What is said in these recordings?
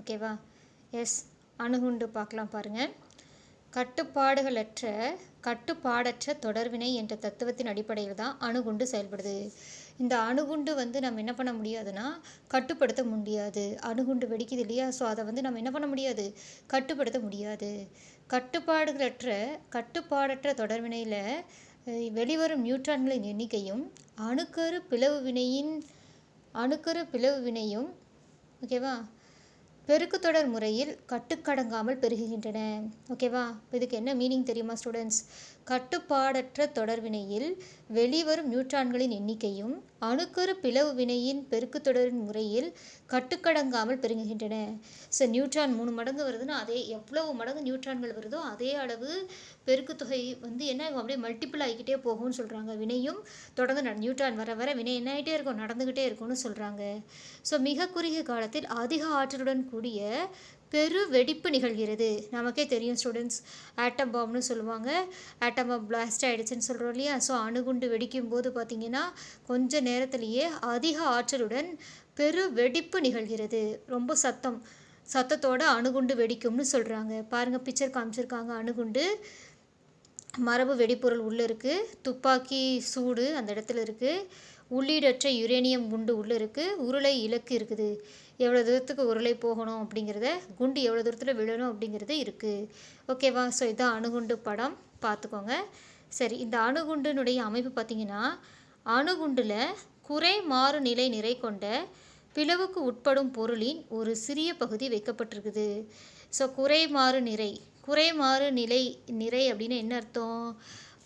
ஓகேவா எஸ் அணுகுண்டு பார்க்கலாம் பாருங்கள் கட்டுப்பாடுகளற்ற கட்டுப்பாடற்ற தொடர்வினை என்ற தத்துவத்தின் அடிப்படையில் தான் அணுகுண்டு செயல்படுது. இந்த அணுகுண்டு வந்து நம்ம என்ன பண்ண முடியாதுன்னா கட்டுப்படுத்த முடியாது. அணுகுண்டு வெடிக்குது இல்லையா? ஸோ அதை வந்து நம்ம என்ன பண்ண முடியாது? கட்டுப்படுத்த முடியாது. கட்டுப்பாடுகளற்ற கட்டுப்பாடற்ற தொடர்வினையில் வெளிவரும் நியூட்ரான்களின் எண்ணிக்கையும் அணுக்கரு பிளவு வினையின் அணுக்கரு பிளவு வினையும் ஓகேவா பெருக்கு தொடர் முறையில் கட்டுக்கடங்காமல் பெருகுகின்றன. ஓகேவா இதுக்கு என்ன மீனிங் தெரியுமா ஸ்டூடெண்ட்ஸ் கட்டுப்பாடற்ற தொடர்வினையில் வெளிவரும் நியூட்ரான்களின் எண்ணிக்கையும் அணுக்கரு பிளவு வினையின் பெருக்குத்தொடரின் முறையில் கட்டுக்கடங்காமல் பெருகுகின்றன ஸோ நியூட்ரான் மூணு மடங்கு வருதுன்னா அதே எவ்வளவு மடங்கு நியூட்ரான்கள் வருதோ அதே அளவு பெருக்குத்தொகை வந்து என்ன அப்படியே மல்டிபிள் ஆகிக்கிட்டே போகும்னு சொல்கிறாங்க வினையும் தொடர்ந்து நியூட்ரான் வர வர வினை என்ன ஆகிட்டே இருக்கும்? நடந்துக்கிட்டே இருக்கும்னு சொல்கிறாங்க ஸோ மிக குறுகிய காலத்தில் அதிக ஆற்றலுடன் கூடிய பெரு வெடிப்பு நிகழ்கிறது. நமக்கே தெரியும் ஸ்டூடெண்ட்ஸ் ஆட்டம் பாம்னு சொல்லுவாங்க. ஆட்டம் பாம் பிளாஸ்ட் ஆகிடுச்சுன்னு சொல்கிறோம் இல்லையா? ஸோ அணுகுண்டு வெடிக்கும் போது பார்த்திங்கன்னா கொஞ்ச நேரத்திலேயே அதிக ஆற்றலுடன் பெரு வெடிப்பு நிகழ்கிறது. ரொம்ப சத்தம். சத்தத்தோட அணுகுண்டு வெடிக்கும்னு சொல்கிறாங்க பாருங்கள் பிக்சர் காமிச்சிருக்காங்க. அணுகுண்டு மரபு வெடிப்பொருள் உள்ளே இருக்குது துப்பாக்கி சூடு அந்த இடத்துல இருக்குது உள்ளீடற்ற யுரேனியம் குண்டு உள்ளே இருக்குது உருளை இலக்கு இருக்குது. எவ்வளோ தூரத்துக்கு உருளை போகணும் அப்படிங்கிறத குண்டு எவ்வளோ தூரத்தில் விழணும் அப்படிங்கிறது இருக்குது ஓகேவா ஸோ இதுதான் அணுகுண்டு படம். பார்த்துக்கோங்க. சரி இந்த அணுகுண்டுனுடைய அமைப்பு பார்த்திங்கன்னா அணுகுண்டில் குறை மாறு நிலை நிறை கொண்ட பிளவுக்கு உட்படும் பொருளின் ஒரு சிறிய பகுதி வைக்கப்பட்டிருக்குது. ஸோ குறை மாறு நிறை. குறை மாறு நிலை நிறை அப்படின்னு என்ன அர்த்தம்?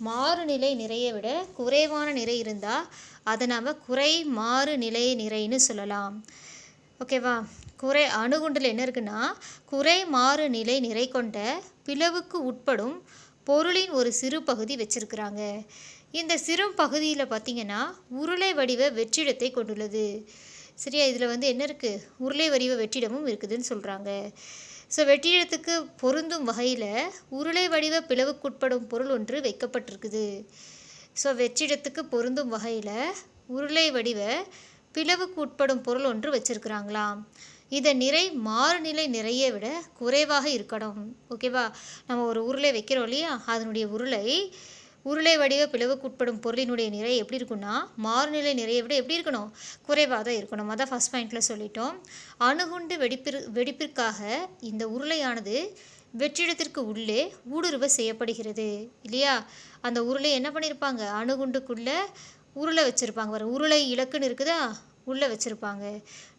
மாறுநிலை நிறையை விட குறைவான நிறை இருந்தால் அதை நாம் குறை மாறு நிலை நிறைன்னு சொல்லலாம். ஓகேவா குறை அணுகுண்டில் என்ன இருக்குன்னா குறை மாறு நிலை நிறை கொண்ட பிளவுக்கு உட்படும் பொருளின் ஒரு சிறு பகுதி வச்சுருக்குறாங்க. இந்த சிறு பகுதியில் பார்த்திங்கன்னா உருளை வடிவ வெற்றிடத்தை கொண்டுள்ளது. சரியா? இதில் வந்து என்ன இருக்குது உருளை வடிவ வெற்றிடமும் இருக்குதுன்னு சொல்கிறாங்க ஸோ வெற்றிடத்துக்கு பொருந்தும் வகையில் உருளை வடிவ பிளவுக்குட்படும் பொருள் ஒன்று வைக்கப்பட்டிருக்குது. ஸோ வெற்றிடத்துக்கு பொருந்தும் வகையில் உருளை வடிவ பிளவுக்கு உட்படும் பொருள் ஒன்று வச்சுருக்குறாங்களாம். இதன் நிறை மாறுநிலை நிறைய விட குறைவாக இருக்கணும். ஓகேவா நம்ம ஒரு உருளை வைக்கிறோம் இல்லையா? அதனுடைய உருளை உருளை வடிவ பிளவுக்கு உட்படும் பொருளினுடைய நிறை எப்படி இருக்குன்னா மாறுநிலை நிறைய விட எப்படி இருக்கணும்? குறைவாக தான் இருக்கணும். அதான் ஃபஸ்ட் பாயிண்டில் சொல்லிட்டோம். அணுகுண்டு வெடிப்பிற் வெடிப்பிற்காக இந்த உருளையானது வெற்றிடத்திற்கு உள்ளே ஊடுருவ செய்யப்படுகிறது. இல்லையா? அந்த உருளை என்ன பண்ணியிருப்பாங்க அணுகுண்டுக்குள்ளே உருளை வச்சுருப்பாங்க பாருங்கள் உருளை இலக்குன்னு இருக்குதா? உள்ளே வச்சுருப்பாங்க.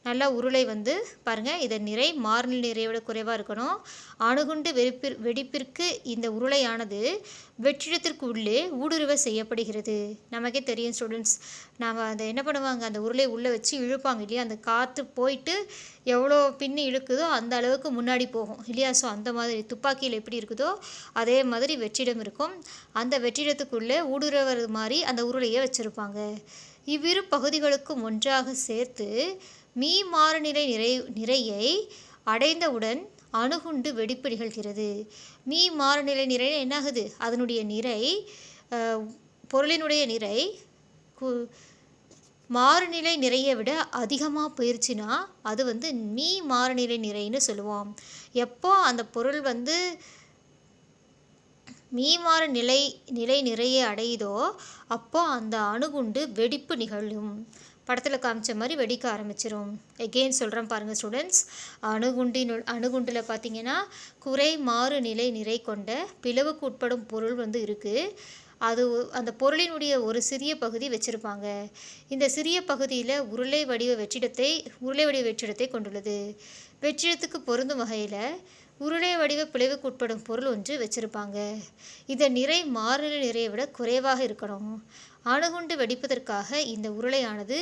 நல்லா உருளை வந்து பாருங்கள் இதன் நிறை மார்நிலை நிறையோட குறைவாக இருக்கணும். அணுகுண்டு வெடிப்பிற் வெடிப்பிற்கு இந்த உருளையானது வெற்றிடத்திற்கு உள்ளே ஊடுருவ செய்யப்படுகிறது. நமக்கே தெரியும் ஸ்டூடெண்ட்ஸ் நாம் அதை என்ன பண்ணுவாங்க அந்த உருளை உள்ளே வச்சு இழுப்பாங்க இல்லையா? அந்த காற்று போயிட்டு எவ்வளோ பின்னு இழுக்குதோ அந்த அளவுக்கு முன்னாடி போகும் இல்லையா? ஸோ அந்த மாதிரி துப்பாக்கியில் எப்படி இருக்குதோ அதே மாதிரி வெற்றிடம் இருக்கும். அந்த வெற்றிடத்துக்குள்ளே ஊடுருவது மாதிரி அந்த உருளையை வச்சுருப்பாங்க. இவ்விரு பகுதிகளுக்கும் ஒன்றாக சேர்த்து மீ மாறுநிலை நிறை நிறையை அடைந்தவுடன் அணுகுண்டு வெடிப்பு நிகழ்கிறது. மீ மாறுநிலை நிறை என்னாகுது? அதனுடைய நிறை பொருளினுடைய நிறை கு மாறுநிலை நிறையை விட அதிகமாக போயிடுச்சுன்னா அது வந்து மீ மாறுநிலை நிறைன்னு சொல்லுவோம். எப்போ அந்த பொருள் வந்து மீமாறு நிலை நிலை நிறைய அடையுதோ அப்போ அந்த அணுகுண்டு வெடிப்பு நிகழும். படத்தில் காமிச்ச மாதிரி வெடிக்க ஆரம்பிச்சிரும். எகெயின் சொல்கிறேன் பாருங்கள் ஸ்டூடெண்ட்ஸ் அணுகுண்டின் அணுகுண்டில் பார்த்தீங்கன்னா குறை மாறு நிலை நிறை கொண்ட பிளவுக்கு உட்படும் பொருள் வந்து இருக்குது அது அந்த பொருளினுடைய ஒரு சிறிய பகுதி வச்சுருப்பாங்க. இந்த சிறிய பகுதியில் உருளை வடிவ வெற்றிடத்தை உருளை வடிவ வெற்றிடத்தை கொண்டுள்ளது. வெற்றிடத்துக்கு பொருந்தும் வகையில் உருளை வடிவ பிளவுக்கு உட்படும் பொருள் ஒன்று வச்சுருப்பாங்க. இதன் நிறை மாறுநிலை நிறையை விட குறைவாக இருக்கணும். அணுகுண்டு வெடிப்பதற்காக இந்த உருளையானது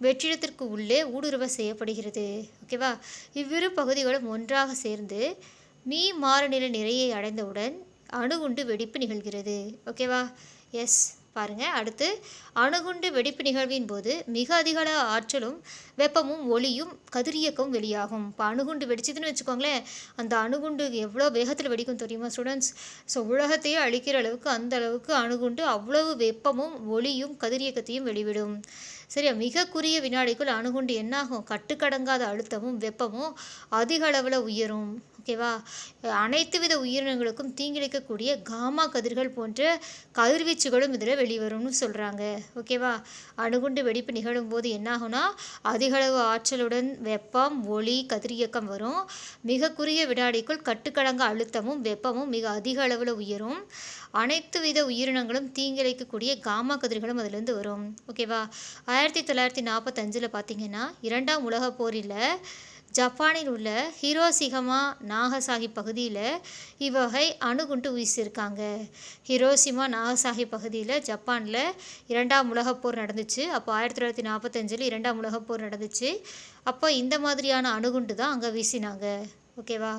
வெற்றிடத்திற்கு உள்ளே ஊடுருவ செய்யப்படுகிறது. ஓகேவா இவ்விரு பகுதிகளும் ஒன்றாக சேர்ந்து மீ மாறுநிலை நிறையை அடைந்தவுடன் அணுகுண்டு வெடிப்பு நிகழ்கிறது. ஓகேவா எஸ் பாருங்கள் அடுத்து அணுகுண்டு வெடிப்பு நிகழ்வின் போது மிக அதிகள ஆற்றலும் வெப்பமும் ஒளியும் கதிரியக்கம் வெளியாகும். இப்போ அணுகுண்டு வெடிச்சதுன்னு வச்சுக்கோங்களேன் அந்த அணுகுண்டு எவ்வளோ வேகத்தில் வெடிக்கும் தெரியுமா ஸ்டூடெண்ட்ஸ் ஸோ உலகத்தையே அழிக்கிற அளவுக்கு அந்த அளவுக்கு அணுகுண்டு அவ்வளவு வெப்பமும் ஒளியும் கதிரியக்கத்தையும் வெளிவிடும். சரியா? மிக குறுகிய வினாடிக்குள் அணுகுண்டு என்னாகும்? கட்டுக்கடங்காத அழுத்தமும் வெப்பமும் அதிக அளவில் உயரும். ஓகேவா? அனைத்து வித உயிரினங்களுக்கும் தீங்கிழைக்கக்கூடிய காமா கதிர்கள் போன்ற கதிர்வீச்சுகளும் இதில் வெளிவரும்னு சொல்கிறாங்க ஓகேவா? அணுகுண்டு வெடிப்பு நிகழும் போது என்னாகும்னா அதிகளவு ஆற்றலுடன் வெப்பம் ஒளி கதிரியக்கம் வரும். மிக குறுகிய வினாடிக்குள் கட்டுக்கடங்க அழுத்தமும் வெப்பமும் மிக அதிக அளவில் உயரும். அனைத்து வித உயிரினங்களும் தீங்கிழைக்கக்கூடிய காமா கதிர்களும் அதிலிருந்து வரும். ஓகேவா? ஆயிரத்தி தொள்ளாயிரத்தி நாற்பத்தஞ்சில் பார்த்தீங்கன்னா இரண்டாம் உலகப் போரில் ஜப்பானில் உள்ள ஹிரோசிகமா நாகசாகி பகுதியில் இவ்வகை அணுகுண்டு வீசியிருக்காங்க. ஹிரோசிமா நாகசாகி பகுதியில் ஜப்பானில் இரண்டாம் உலகப் போர் நடந்துச்சு. அப்போ ஆயிரத்தி தொள்ளாயிரத்தி நாற்பத்தஞ்சில் இரண்டாம் உலகப் போர் நடந்துச்சு. அப்போ இந்த மாதிரியான அணுகுண்டு தான் அங்கே வீசினாங்க. ஓகேவா?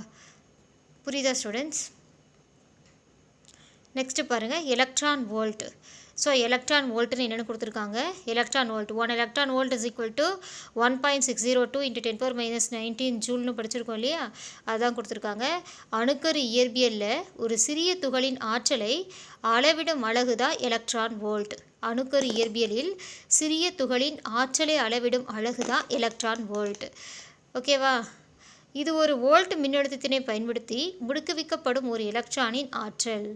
புரியுதா ஸ்டூடெண்ட்ஸ்? நெக்ஸ்ட்டு பாருங்கள் எலக்ட்ரான் வோல்ட். ஸோ எலக்ட்ரான் வோல்ட்டுன்னு என்னென்னு கொடுத்துருக்காங்க. Electron volt one electron volt is equal to one point six zero two into ten power minus nineteen ஜூல்னு படிச்சிருக்கோம் இல்லையா? அதுதான் கொடுத்துருக்காங்க. அணுக்கரு இயற்பியலில் ஒரு சிறிய துகளின் ஆற்றலை அளவிடும் அழகு தான் எலக்ட்ரான் வோல்ட் அணுக்கரு இயற்பியலில் சிறிய துகளின் ஆற்றலை அளவிடும் அழகு தான் எலக்ட்ரான் வோல்ட் ஓகேவா இது ஒரு வோல்ட் மின்னழுத்தத்தினை பயன்படுத்தி முடுக்குவிக்கப்படும் ஒரு எலக்ட்ரானின் ஆற்றல்.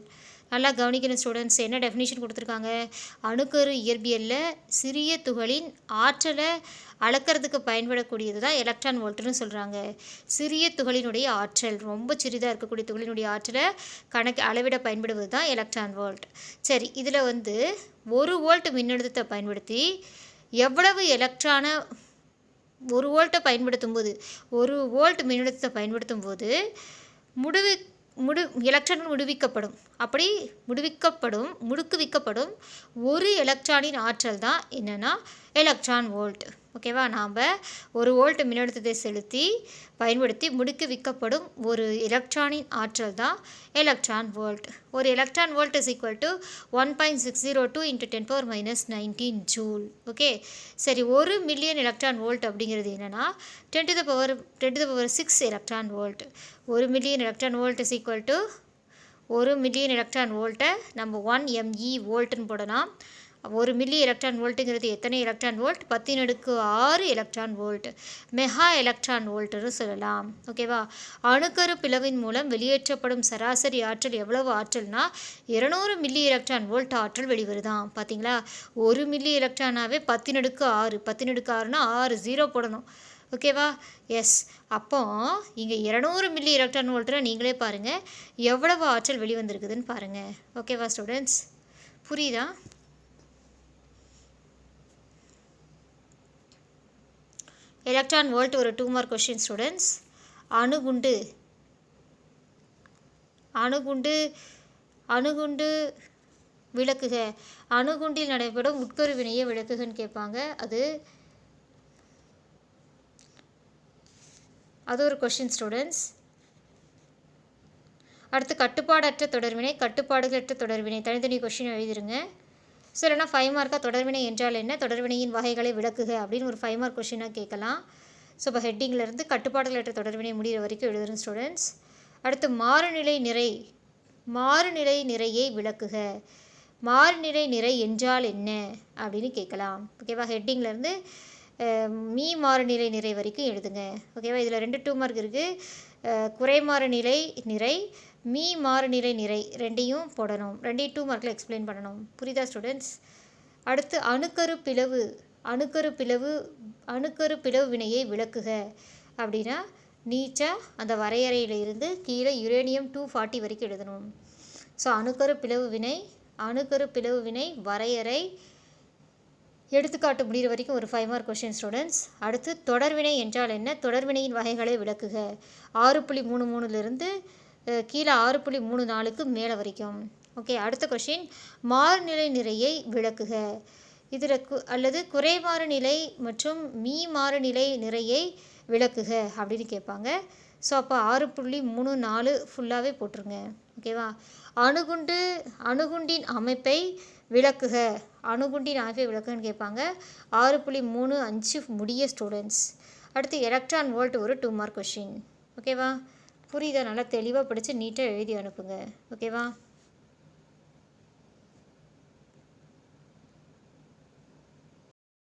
நல்லா கவனிக்கணும் ஸ்டூடெண்ட்ஸ் என்ன டெஃபினேஷன் கொடுத்துருக்காங்க? அணுக்கரு இயற்பியலில் சிறிய துகளின் ஆற்றலை அளக்கிறதுக்கு பயன்படக்கூடியது தான் எலக்ட்ரான் வோல்ட்னு சொல்கிறாங்க சிறிய துகளினுடைய ஆற்றல் ரொம்ப சிறிதாக இருக்கக்கூடிய துகளினுடைய ஆற்றலை கணக்கு அளவிட பயன்படுவது தான் எலக்ட்ரான் வோல்ட் சரி இதில் வந்து ஒரு வோல்ட் மின்னழுத்தத்தை பயன்படுத்தி எவ்வளவு எலக்ட்ரானை ஒரு வோல்ட்டை பயன்படுத்தும் போது ஒரு வோல்ட் மின்னழுத்தத்தை பயன்படுத்தும் போது முடிவு முடு எலக்ட்ரான் விடுவிக்கப்படும் அப்படி விடுவிக்கப்படும் முடுக்குவிக்கப்படும் ஒரு எலக்ட்ரானின் ஆற்றல் தான் என்னென்னா எலக்ட்ரான் வோல்ட். ஓகேவா? நாம் ஒரு வோல்ட் மின்னழுத்தத்தை செலுத்தி பயன்படுத்தி முடுக்குவிக்கப்படும் ஒரு எலக்ட்ரானின் ஆற்றல் தான் எலக்ட்ரான் வோல்ட் ஒரு electron volt is equal to one point six zero two into ten power minus nineteen joule okay சரி ஒரு மில்லியன் எலக்ட்ரான் வோல்ட் அப்படிங்கிறது என்னென்னா ten to the power ten to the power six electron volt ஒரு million electron volt is equal to ஒரு million electron வோல்ட்டை நம்ம one ME வோல்ட்டுன்னு போடலாம். ஒரு மில்லி எலக்ட்ரான் வோல்ட்டுங்கிறது எத்தனை எலக்ட்ரான் வோல்ட் பத்தின் அடுக்கு ஆறு எலக்ட்ரான் வோல்ட் மெகா எலக்ட்ரான் வோல்ட்டுன்னு சொல்லலாம். ஓகேவா அணுக்கரு பிளவின் மூலம் வெளியேற்றப்படும் சராசரி ஆற்றல் எவ்வளவு ஆற்றல்னா இருநூறு மில்லி எலக்ட்ரான் வோல்ட் ஆற்றல் வெளிவருதான். பார்த்தீங்களா ஒரு மில்லி எலக்ட்ரானாவே பத்தின் அடுக்கு ஆறு. பத்தின் அடுக்கு ஆறுனா ஆறு ஜீரோ போடணும். ஓகேவா எஸ் அப்போ இங்கே இரநூறு மில்லி எலக்ட்ரான் வோல்ட்னா நீங்களே பாருங்கள் எவ்வளவு ஆற்றல் வெளிவந்திருக்குதுன்னு பாருங்கள் ஓகேவா ஸ்டூடெண்ட்ஸ் புரியுதா? எலக்ட்ரான் வோல்ட் ஒரு டூ மார்க் கொஷின் ஸ்டூடெண்ட்ஸ் அணுகுண்டு. அணுகுண்டு அணுகுண்டு விளக்குக. அணுகுண்டில் நடைபெறும் உட்கரு வினையை விளக்குகன்னு கேட்பாங்க. அது அது ஒரு கொஷின் ஸ்டூடெண்ட்ஸ் அடுத்து கட்டுப்பாடற்ற தொடர்வினை கட்டுப்பாடுகளற்ற தொடர்வினை தனித்தனி கொஷின் எழுதிருங்க. ஸோ இல்லைனா ஃபைவ் மார்க்காக தொடர்வினை என்றால் என்ன? தொடர்வினையின் வகைகளை விளக்குக அப்படின்னு ஒரு ஃபைவ் மார்க் கொஷினாக கேட்கலாம். ஸோ இப்போ ஹெட்டிங்லேருந்து கட்டுப்பாடுகள் ஏற்ற தொடர்வினை முடிகிற வரைக்கும் எழுதுகிறேன் ஸ்டூடெண்ட்ஸ் அடுத்து மாறுநிலை நிறை மாறுநிலை நிறையை விளக்குக. மாறுநிலை நிறை என்றால் என்ன? அப்படின்னு கேட்கலாம். ஓகேவா ஹெட்டிங்லேருந்து மீ மாறுநிலை நிறை வரைக்கும் எழுதுங்க. ஓகேவா இதில் ரெண்டு டூ மார்க் இருக்குது குறைமாறு நிலை நிறை மீ மாறுநிலை நிறை ரெண்டையும் போடணும். ரெண்டையும் டூ மார்க்கில் எக்ஸ்பிளைன் பண்ணணும். புரியுதா ஸ்டூடெண்ட்ஸ் அடுத்து அணுக்கரு பிளவு அணுக்கரு பிளவு அணுக்கரு பிளவு வினையை விளக்குக. அப்படின்னா நீச்சாக அந்த வரையறையிலிருந்து கீழே யுரேனியம் டூ ஃபார்ட்டி வரைக்கும் எழுதணும். ஸோ அணுக்கரு பிளவு வினை அணுக்கரு பிளவு வினை வரையறை. எடுத்துக்காட்டு முடிகிற வரைக்கும் ஒரு ஃபைவ் மார்க் கொஷின் ஸ்டூடெண்ட்ஸ் அடுத்து தொடர்வினை என்றால் என்ன? தொடர்வினையின் வகைகளை விளக்குக. ஆறு புள்ளி மூணு மூணுலேருந்து கீழே ஆறு புள்ளி மூணு நாலுக்கு மேலே வரைக்கும். ஓகே அடுத்த கொஷின் மாறுநிலை நிறையை விளக்குக. இதில் கு அல்லது குறைமாறு நிலை மற்றும் மீ மாறுநிலை நிறையை விளக்குக அப்படின்னு கேட்பாங்க. ஸோ அப்போ ஆறு புள்ளி மூணு நாலு ஃபுல்லாகவே போட்டுருங்க. ஓகேவா அணுகுண்டு அணுகுண்டின் அமைப்பை விளக்குக. அணுகுண்டின் அமைப்பை விளக்குன்னு கேட்பாங்க. ஆறு புள்ளி மூணு அஞ்சு முடிய ஸ்டூடெண்ட்ஸ் அடுத்து எலக்ட்ரான் வோல்ட் ஒரு டூ மார்க் கொஷின் ஓகேவா புரியுதா. நல்லா தெளிவாக படித்து நீட்டாக எழுதி அனுப்புங்க. ஓகேவா